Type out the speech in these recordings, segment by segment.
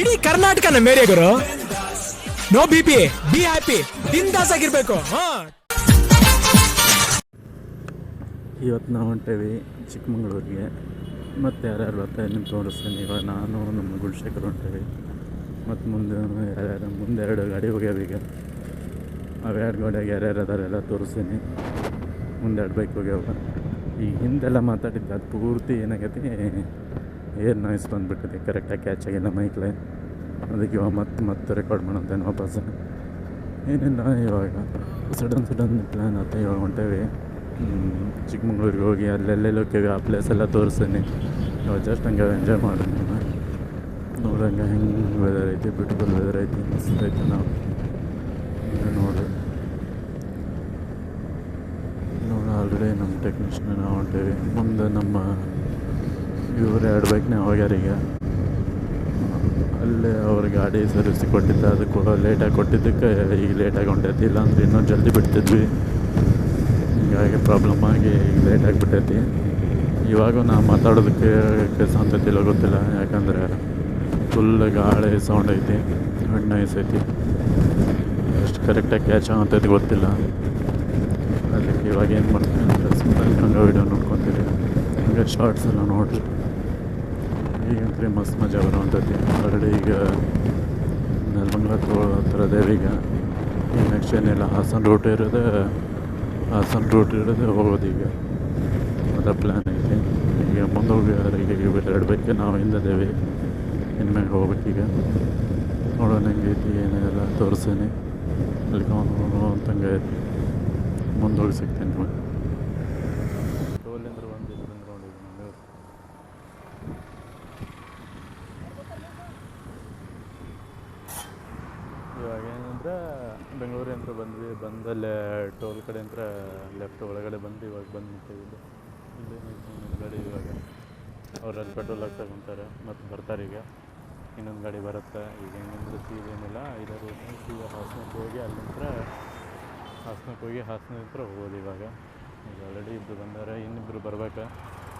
ಇಡೀ ಕರ್ನಾಟಕನ ಮೇರೆ ಗುರು. No B P be happy Das ಆಗಿರ್ಬೇಕು. ಇವತ್ತು ನಾವು ಹೊಂಟೇವಿ ಚಿಕ್ಕಮಗಳೂರಿಗೆ. ಮತ್ತು ಯಾರ್ಯಾರು ಬರ್ತಾರೆ ನಿಮ್ಗೆ ತೋರಿಸ್ತೀನಿ. ಇವಾಗ ನಾನು, ನಮ್ಮ ಗುಲ್ಶೇಖರ್ ಹೊಂಟೇವಿ. ಮತ್ತು ಮುಂದೆ ಯಾರ್ಯಾರು, ಮುಂದೆ ಎರಡು ಗಾಡಿ ಹೋಗ್ಯಾವ ಈಗ. ಅವೆರಡು ಗಾಡಿಯಾಗ ಯಾರ್ಯಾರು ಅದಾರೆಲ್ಲ ತೋರಿಸ್ತೀನಿ. ಮುಂದೆ ಎರಡು ಬೈಕ್ ಹೋಗ್ಯಾವ. ಈಗ ಹಿಂದೆಲ್ಲ ಮಾತಾಡಿದ್ದು ಅದು ಪೂರ್ತಿ ಏನಾಗೈತಿ? ಏರ್ ನಾಯ್ಸ್ ಬಂದುಬಿಟ್ಟಿದೆ? ಕರೆಕ್ಟಾಗಿ ಕ್ಯಾಚ್ ಆಗಿಲ್ಲ ಮೈಕ್ಲೆ ಅದಕ್ಕೆ ಇವಾಗ ಮತ್ತೆ ಮತ್ತೆ ರೆಕಾರ್ಡ್ ಮಾಡೋಂತೇನೆ ವಾಪಸ್. ಏನಿಲ್ಲ, ಇವಾಗ ಸಡನ್ ಸಡನ್ ಪ್ಲ್ಯಾನ್ ಆತ ಇವಾಗ ಹೊಂಟೇವಿ. ಚಿಕ್ಕಮಂಗ್ಳೂರಿಗೆ ಹೋಗಿ ಅಲ್ಲೆಲ್ಲೆಲ್ಲಿ ಹೋಗ್ತೇವೆ ಆ ಪ್ಲೇಸ್ ಎಲ್ಲ ತೋರಿಸ್ತೀನಿ. ಇವಾಗ ಜಸ್ಟ್ ಹಂಗೆ ಎಂಜಾಯ್ ಮಾಡೋಣ. ನೋಡಂಗೆ ಹೆಂಗೆ ವೆದರ್ ಐತಿ ಬ್ಯೂಟಿಫುಲ್ ವೆದರ್ ಐತಿ, ಮಸ್ತ್ ನಾವು. ನೋಡಿ. ನೋಡಿ ಆಲ್ರೆಡಿ ನಮ್ಮ ಟೆಕ್ನಿಷಿಯನ್ ನಾವು ಹೊಂಟೇವಿ. ಮುಂದೆ ನಮ್ಮ ಇವರು ಎರಡು ಬೈಕ್ನೇ ಹೋಗ್ಯಾರ ಈಗ. ಅಲ್ಲೇ ಅವ್ರ ಗಾಡಿ ಸರ್ವಿಸ್ ಕೊಟ್ಟಿದ್ದ ಅದಕ್ಕೆ ಲೇಟಾಗಿ ಕೊಟ್ಟಿದ್ದಕ್ಕೆ ಈಗ ಲೇಟಾಗಿ ಹೊಂಟೈತಿ. ಇಲ್ಲಾಂದ್ರೆ ಇನ್ನೂ ಜಲ್ದಿ ಬಿಡ್ತಿದ್ವಿ. ಹೀಗಾಗಿ ಪ್ರಾಬ್ಲಮ್ ಆಗಿ ಈಗ ಲೇಟಾಗಿ ಬಿಟ್ಟೈತಿ. ಇವಾಗ ನಾ ಮಾತಾಡೋದಕ್ಕೆ ಕೆಲಸ ಅಂತೈತಿಲ್ಲ ಗೊತ್ತಿಲ್ಲ. ಯಾಕಂದ್ರೆ ಫುಲ್ ಗಾಳಿ ಸೌಂಡ್ ಐತಿ ಹಣ್ಣು ನೈಸ್ ಐತಿ. ಎಷ್ಟು ಕರೆಕ್ಟಾಗಿ ಕ್ಯಾಚ್ ಆಗತೈತಿ ಗೊತ್ತಿಲ್ಲ. ಅದಕ್ಕೆ ಇವಾಗ ಏನು ಮಾಡ್ತೀನಿ ಅಂದರೆ ಸುಮ್ಮನೆ ಹಂಗೆ ವೀಡಿಯೋ ನೋಡ್ಕೊತೀರಿ ಹಂಗೆ ಶಾರ್ಟ್ಸ್ ಎಲ್ಲ ನೋಡ್ರಿ. ಈಗಂತ್ರಿ ಮಸ್ತ್ ಮಜಾ ಬರುವಂಥದ್ದು. ಆಲ್ರೆಡಿ ಈಗ ನೆಲಮಂಗ್ಲ ಹತ್ರ ಅದೇವಿ ಈಗ. ನೆಕ್ಸ್ಟ್ ಏನಿಲ್ಲ ಹಾಸನ ರೂಟ್ ಇರೋದು, ಹಾಸನ ರೂಟ್ ಇರೋದು ಹೋಗೋದು ಈಗ. ಅದ ಪ್ಲ್ಯಾನ್ ಐತಿ. ಈಗ ಮುಂದೆ ಹೋಗಿ ಈಗ ಎರಡು ಬೈಕ್ ನಾವು ಹಿಂದದೇವಿ ಇನ್ಮ್ಯಾಗ ಹೋಗ್ಬೇಕೀಗ ನೋಡೋಣ ಹೆಂಗೈತಿ ಏನೆಲ್ಲ ತೋರಿಸ್ತೀನಿ ಅಲ್ಲಿ ಅಂತಂಗೆ ಐತಿ ಮುಂದೆ ಹೋಗಿ ಸಿಗ್ತೀನಿ ನಿಮಗೆ ಟೋಲಿಂದ್ರೆ ಒಂದು ಇಲ್ಲಿ ಬಂದು ನೋಡಿ ಮಂಗಳೂರು ಇವಾಗ ಏನಂದ್ರೆ ಬೆಂಗಳೂರಿಂದ ಬಂದ್ವಿ ಬಂದಲ್ಲೇ ಟೋಲ್ ಕಡೆ ಅಂತ ಲೆಫ್ಟ್ ಒಳಗಡೆ ಬಂದು ಇವಾಗ ಬಂದು ನಿಂತಿದ್ದೆ ಇಲ್ಲಿ ಗಾಡಿ ಇವಾಗ. ಅವರಲ್ಲಿ ಪೆಟ್ರೋಲ್ ಹಾಕ್ತಾ ಕುಂತಾರೆ ಮತ್ತು ಬರ್ತಾರೆ ಈಗ. ಇನ್ನೊಂದು ಗಾಡಿ ಬರುತ್ತೆ, ಈಗ ಹೆಂಗಂದ್ರೆ ಸೀದ ಏನಿಲ್ಲ ಐದಾರು ಸೀದಾ ಹಾಸನಕ್ಕೆ ಹೋಗಿ ಅಲ್ಲಿಂದ ಹಾಸನಕ್ಕೆ ಹೋಗಿ ಹಾಸನದಿಂದ ಹೋಗೋದು ಇವಾಗ. ಈಗ ಆಲ್ರೆಡಿ ಇಬ್ಬರು ಬಂದಾರೆ ಇನ್ನಿಬ್ಬರು ಬರ್ಬೇಕು.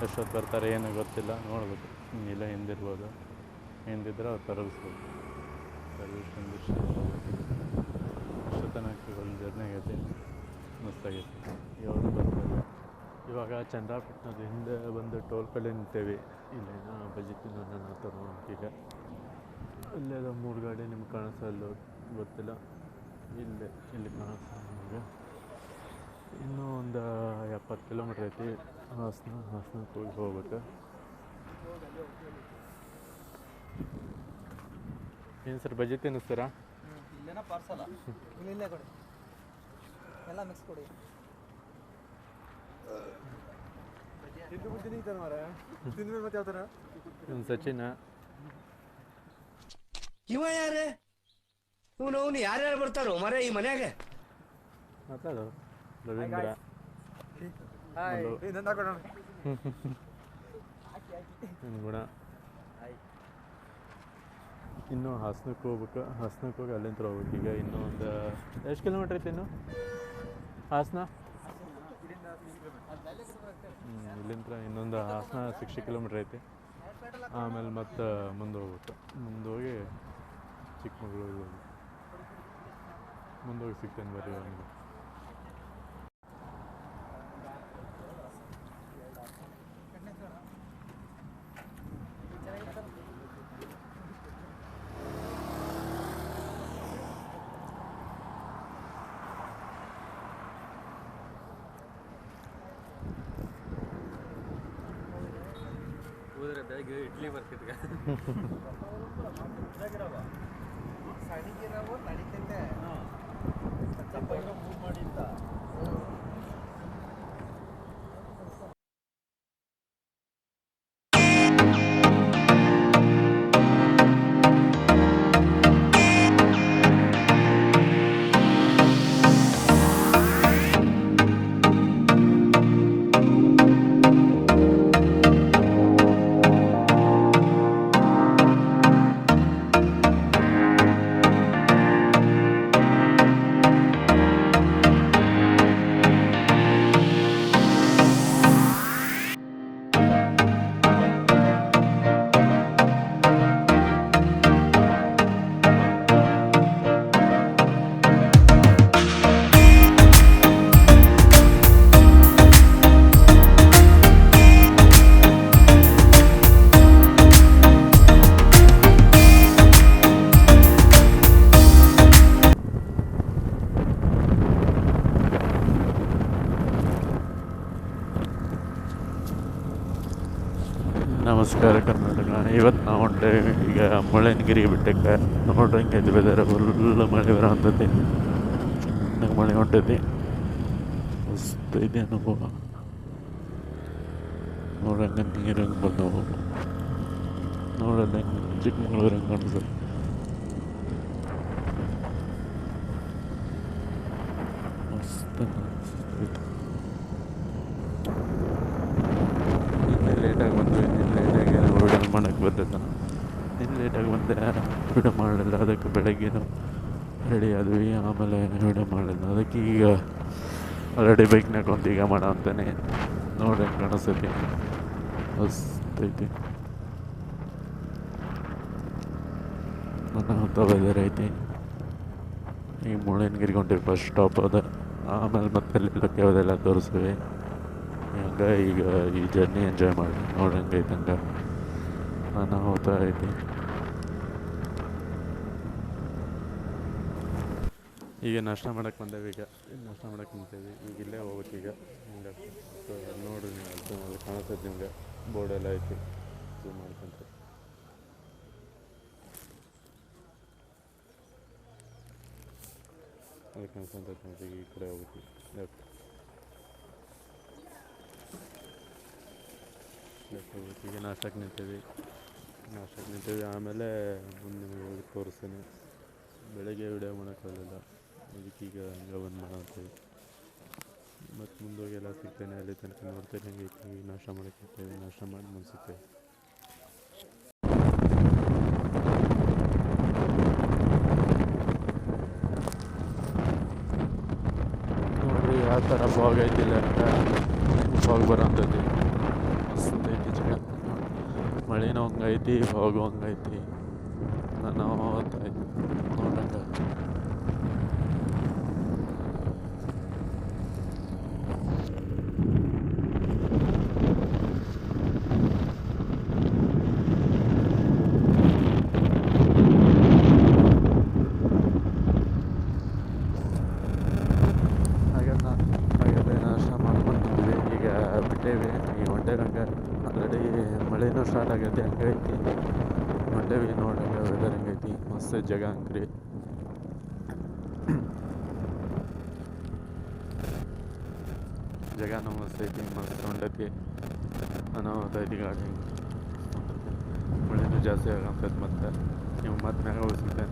ಎಷ್ಟೊತ್ತು ಬರ್ತಾರೆ ಏನೋ ಗೊತ್ತಿಲ್ಲ, ನೋಡ್ಬೇಕು. ಇನ್ನಿಲ್ಲ ಹಿಂದಿರ್ಬೋದು ಹಿಂದಿದ್ರೆ ಅವ್ರು ತರಗಿಸ್ಬೋದು ಸರ್ವಿಸ್ ಕಂಡೀಷನ್ ಅಷ್ಟು ತನಕ ಒಂದು ಜರ್ನಿ ಆಗೈತಿ ಮಸ್ತಾಗೈತಿ. ಯಾವುದು ಬರ್ಬೋದು. ಇವಾಗ ಚಂದ್ರಾಪಟ್ಟಣದ ಹಿಂದೆ ಬಂದು ಟೋಲ್ ಕಡೆ ನಿಂತೇವೆ. ಇಲ್ಲೇನೋ ಬಜೆಟ್ ತಿನ್ನೋಣ ಅಂತ ಈಗ. ಇಲ್ಲೇ ಅದಾವ ಮೂರು ಗಾಡಿ ನಿಮ್ಗೆ ಕಾಣಿಸಲ್ಲ ಗೊತ್ತಿಲ್ಲ. ಇಲ್ಲೇ ಇಲ್ಲಿ ಕಾಣಿಸ್ತಾ ನಿಮಗೆ. ಇನ್ನೂ ಒಂದು ಎಪ್ಪತ್ತು ಕಿಲೋಮೀಟ್ರ್ ಐತಿ. ಹಾಸನ ಹಾಸನಕ್ಕೆ ಹೋಗಿ ಹೋಗ್ಬೇಕು. ಏನು ಸರ್ ಬಜೆಟ್ ತಿನ್ನಿಸ್ತೀರಾ ಇಲ್ಲೇನ ಪಾರ್ಸಲ ಇಲ್ಲ ಇಲ್ಲೇ ಕೊಡಿ ಎಲ್ಲ ಮಿಕ್ಸ್ ಕೊಡಿ. ತಿಂದು ಬುದ್ಧಿನೇ ಇದ್ದಾನೆ ಮಾರ ತಿಂದ್ಮೇಲೆ ಮತ್ತೆ ಯಾವ ಥರ ಒಂದು ಸಚಿನ. ಇವ ಯಾರೇ? ಇವನು ಅವನು ಯಾರ್ಯಾರು ಬರ್ತಾರೋ? ಮರೆ ಈ ಮನ್ಯಾಗ. ಮಾತಾಡು. ರವೀಂದ್ರ. ಗುಣ ಇನ್ನು ಹಾಸನಕ್ಕೆ ಹೋಗ್ಬೇಕು. ಹಾಸನಕ್ಕೆ ಹೋಗಿ ಅಲ್ಲಿಂದ ಹೋಗ್ಬೇಕು ಈಗ ಇನ್ನೂ ಒಂದು ಎಷ್ಟು ಕಿಲೋಮೀಟರ್ ಐತೆ ಇನ್ನು? ಹಾಸನ? ಇಲ್ಲಿಂದ ಇನ್ನೊಂದು ಹಾಸನ ಸಿಕ್ಸ್ಟಿ ಕಿಲೋಮೀಟ್ರ್ ಐತಿ. ಆಮೇಲೆ ಮತ್ತೆ ಮುಂದೆ ಹೋಗ್ಬೇಕು ಮುಂದೆ ಹೋಗಿ ಚಿಕ್ಕಮಗಳೂರಿಗೆ ಹೋಗಿ. ಮುಂದೆ ಹೋಗಿ ಸಿಗ್ತೇನೆ ಬರ್ರಿ ಅವನಿಗೆ ಸಡಿಗಿರವು ನಡೀತೈತೆ. ನಮಸ್ಕಾರ ಕರ್ನಾಟಕ ಇವತ್ತು ನಾವು ಹೊಂಟೆ. ಈಗ ಮುಳ್ಳಯ್ಯನಗಿರಿ ಬೆಟ್ಟಕ್ಕೆ. ನೋಡ್ರಂಗೆ ಇದು ವೆದರ್ ಫುಲ್ ಮಳೆ ಬರೋ ಅಂಥದ್ದೇ. ಚೆನ್ನಾಗಿ ಮಳೆ ಹೊಂಟೈತಿ. ಮಸ್ತ್ ಇದೆ ಅನುಭವ. ನೋಡಂಗೆ ನೀರಂಗೆ ಬಂದವು. ನೋಡಲ್ಲ ಚಿಕ್ಕಮಗಳೂರು ಹಂಗೆ ಕಾಣಿಸ್ತದೆ ಮಸ್ತ್ ಅನಿಸ್ತೈತೆ ನಿನ್ನೆ ಲೇಟಾಗಿ ಬಂದ್ವಿ ನಿನ್ನೆ ಲೇಟಾಗಿ ವಿಡಿಯೋ ಮಾಡೋಕ್ಕೆ ಬಂದಿದ್ದ ನಿನ್ನೆ ಲೇಟಾಗಿ ಬಂದೆ ವಿಡಿಯೋ ಮಾಡಲ್ಲ ಅದಕ್ಕೆ ಬೆಳಗ್ಗೆ ರೆಡಿ ಆದ್ವಿ. ಆಮೇಲೆ ವಿಡಿಯೋ ಮಾಡಲ್ಲ ಅದಕ್ಕೆ ಈಗ ಆಲ್ರೆಡಿ ಬೈಕ್ನಾಗ ಒಂದು ಈಗ ಮಾಡೋ ಅಂತಾನೆ ನೋಡಿ ಕಾಣಿಸ್ತೈತಿ ಮಸ್ತೈತಿ ನನ್ನ ಅಂತ ವೆದರ್ ಐತಿ. ಈಗ ಮುಳ್ಳಯ್ಯನಗಿರಿಗೆ ಹೊಂಟಿವಿ ಫಸ್ಟ್ ಸ್ಟಾಪ್ ಅದ. ಆಮೇಲೆ ಮತ್ತೆ ಅಲ್ಲಿ ಯಾವುದೆಲ್ಲ ತೋರಿಸ್ತೀವಿ ಹಂಗೆ ಈಗ ಈ ಜರ್ನಿ ಎಂಜಾಯ್ ಮಾಡಿ. ನೋಡಿ ಹಂಗೈತೆ ಹಂಗೆ ನಾನು ಹೋಗ್ತಾ ಐತಿ. ಈಗ ನಾಷ್ಟ ಮಾಡಕ್ಕೆ ಬಂದೇವೆ ಈಗ. ನಾಷ್ಟ ಮಾಡಕ್ಕೆ ನಿಂತೇವಿ ಈಗ ಇಲ್ಲೇ ಹೋಗ್ಬೇಕು ಈಗ. ಹಿಂಗೆ ನೋಡ್ರಿ ನೀವು ಕಾಣಿಸ್ತೈತೆ ನಿಮ್ಗೆ. ಬೋರ್ಡ್ ಎಲ್ಲ ಐತಿ ಇದು ಮಾಡ್ಕೊಂತ. ಅಲ್ಲಿ ಕಾಣಿಸ್ತೈತೆ ಈ ಕಡೆ ಹೋಗ್ಬೇಕು. ಲೆಫ್ಟ್ ಲೆಫ್ಟ್ ಹೋಗ್ಬೇಕು. ಈಗ ನಾಷ್ಟಕ್ಕೆ ನಿಂತೀವಿ. ನಾಷ್ಟಕ್ಕೆ ನಿಂತೀವಿ. ಆಮೇಲೆ ಮುಂದೆ ನಿಮಗೆ ತೋರಿಸ್ತೀನಿ. ಬೆಳಗ್ಗೆ ವಿಡಿಯೋ ಮಾಡೋಕ್ಕಾಗಲಿಲ್ಲ ಅದಕ್ಕೀಗ ಹಂಗೆ ಬಂದು ಮಾಡಂತೀವಿ ಮತ್ತು ಮುಂದೋಗಿ ಎಲ್ಲ ಸಿಗ್ತೇನೆ ಅಲ್ಲಿ ತನಕ ನೋಡ್ತೇನೆ ಹಂಗೆ ಈಗ ನಾಷ್ಟ ಮಾಡಕ್ಕೆ ಹೋಗ್ತೇವೆ ನಾಷ್ಟ ಮಾಡಿ ಮುಗಿಸುತ್ತೇವೆ ನೋಡ್ರಿ ಯಾವ ಥರ ಫಾಗ್ ಐತಿಲ್ಲ ಫಾಗ್ ಬರೋಂಥದ್ದು ಮಸ್ತ್ ಐತಿ ಜಾಗ ಮಳೆನೂ ಹಂಗೈತಿ ಫಾಗು ಹಂಗೈತಿ ನಾನು ಓದ್ತಾ ಇದ್ದೆ ನೋಡಂಗ ಹಾಗೆ ನಾ ಹಾಗಾದ್ರೆ ನಾಷ್ಟ ಮಾಡ್ಕೊಂಡು ಬಂದ್ವಿ ಈಗ ಬಿಟ್ಟೇವಿ ಈಗ ಹೊಂಟೇವಂಗೆ ಆಲ್ರೆಡಿ ಮಳೆನೂ ಸ್ಟಾರ್ಟ್ ಆಗೈತೆ ಹಂಗೈತಿ ಹೊಂಟೇವಿ ನೋಡಂಗೆ ವೆದರ್ ಹಂಗೈತಿ ಮಸ್ತ್ ಜಾಗ ಅಂಕ್ರಿ ಜಾಗನೂ ಮಸ್ತ್ ಐತಿ ಮಸ್ತ್ ಹೊಂಟೈತಿ ಅನಾಹುತ ಐತಿ ಗಾಡಿ ಮಳೆನೂ ಜಾಸ್ತಿ ಆಗಂತೈತೆ ಮತ್ತೆ ನೀವು ಮತ್ತೆ ಮ್ಯಾಗ ಹೋಗ್ಸಿದ್ದೆ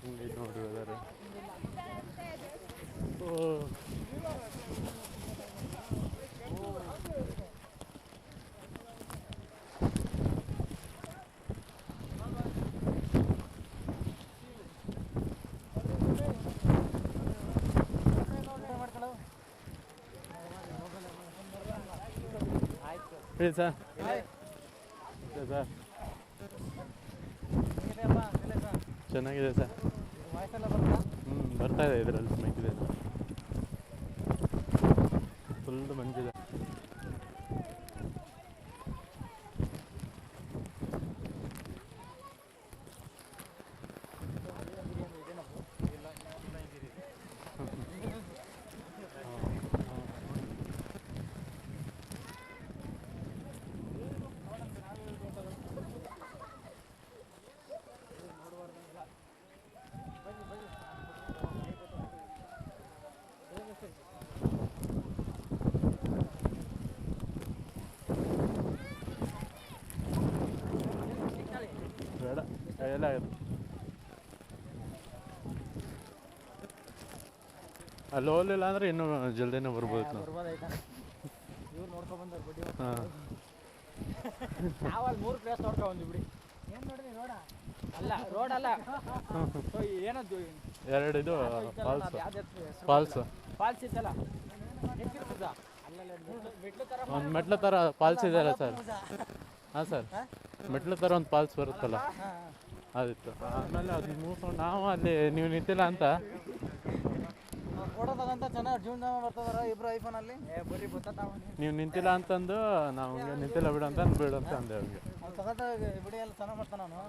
ಹಿಂಗೈತೆ ನೋಡ್ರಿ ವೆದರ್ ಓ ಹೇಳಿ ಸರ್ ಸರ್ ಚೆನ್ನಾಗಿದೆ ಸರ್. ಹ್ಞೂ ಬರ್ತಾ ಇದೆ ಇದರಲ್ಲಿ ಮೈಕಿದೆ ಫುಲ್ ಮಂಜಿದೆ ಮೇಲೆ ಆಗುತ್ತೆ. ಅಲ್ಲಿ ಹೋಗ್ಲಿಲ್ಲ ಅಂದ್ರೆ ಇನ್ನೂ ಜಲ್ದಿನೇ ಬರ್ಬೋದು ನಾವು. ಇವ್ರು ಹಾಂ ಮೂರು ಪ್ಲೇಸ್ ಬಿಡಿ. ಏನು ನೋಡಿದ್ರಿ ರೋಡ? ಅಲ್ಲ ರೋಡ್ ಅಲ್ಲ. ಸೊ ಏನದು? ಎರಡು ಇದು ಫಾಲ್ಸ್ ಫಾಲ್ಸ್ ಇತ್ತಲ್ಲ ಒಂದು ಮೆಟ್ಲು ಥರ ಫಾಲ್ಸ್ ಇದೆಯಲ್ಲ ಸರ್ ಹಾಂ ಸರ್ ಮೆಟ್ಲು ಥರ ಒಂದು ಫಾಲ್ಸ್ ಬರುತ್ತಲ್ಲ. ಅದಿತ್ತು ಆಮೇಲೆ ಅದು ಮುಗಿಸ್ಕೊಂಡು ನಾವು ಅಲ್ಲಿ ನೀವು ನಿಂತಿಲ್ಲ ಅಂತ. ಫೋಟೋ ತಗೊಂತ ಚೆನ್ನಾಗಿ ಜೂನ್ ಜಮ ಬರ್ತದಾರ ಇಬ್ರು ಐಫೋನ್ ಅಲ್ಲಿ? ಏ ಬರ್ರಿ ಬತ್ತಾವ ನೀವು ನಿಂತಿಲ್ಲ ಅಂತಂದು ನಾವು ಹಂಗೆ ನಿಂತಿಲ್ಲ ಬಿಡು ಅಂತ ಬಿಡು ಅಂತ ಅಂದೆ ಅವ್ರಿಗೆ. ಅವ್ನು ತಗೊಂತ ವಿಡಿಯೋ ಎಲ್ಲ ಚೆನ್ನಾಗಿ ಮಾಡ್ತಾನೆ ನಾನು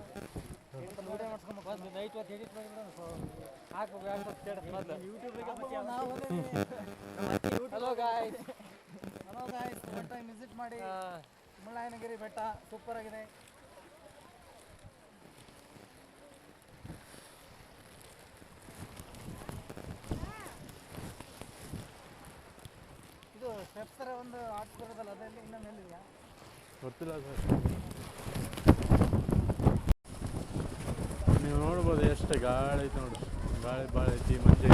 ಇವತ್ತು ವಿಡಿಯೋ ಮಾಡ್ಸ್ಕೊಬೇಕು ಒಂದು ನೈಟ್ ಹೊತ್ತು ಎಡಿಟ್ ಮಾಡಿಬಿಡೋಣ ಹಾಕ್ಬೇಕು YouTube hello guys hello guys one time visit ಮಾಡಿ ಮುಳ್ಳಯ್ಯನಗಿರಿ ಬೆಟ್ಟ. ಸೂಪರ್ ಆಗಿದೆ ಇದು ಸ್ಟೆಪ್ಸ್ ಥರ ಒಂದು ಬರೋದಲ್ಲ ಅದರಲ್ಲಿ ಇನ್ನೂ ಮೇಲಿದೆಯಾ ಗೊತ್ತಿಲ್ಲ ಸರ್. ನೀವು ನೋಡ್ಬೋದು ಎಷ್ಟು ಗಾಳಿ ಐತೆ ನೋಡಿ. ಗಾಳಿ ಭಾಳ ಐತಿ, ಮಂಜು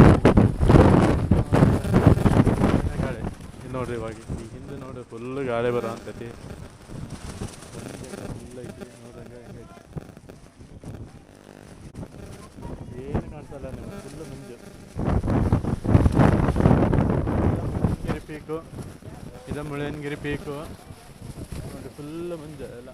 ಗಾಳಿ. ಇಲ್ಲಿ ನೋಡ್ರಿ ಇವಾಗ, ಈ ಹಿಂದೆ ನೋಡಿ ಫುಲ್ ಗಾಳಿ ಬರೋ ಅಂತೈತಿ. ಫುಲ್ ಐತಿ ನೋಡ್ರಿ ಏನು ಕಾಣಿಸಲ್ಲ ನೀವು ಫುಲ್ ಮುಂಜೆ. ಪೀಕು ಮುಳ್ಳಯ್ಯನಗಿರಿ ಪೀಕು? ನೋಡಿ ಫುಲ್ ಮಂಜು ಎಲ್ಲ.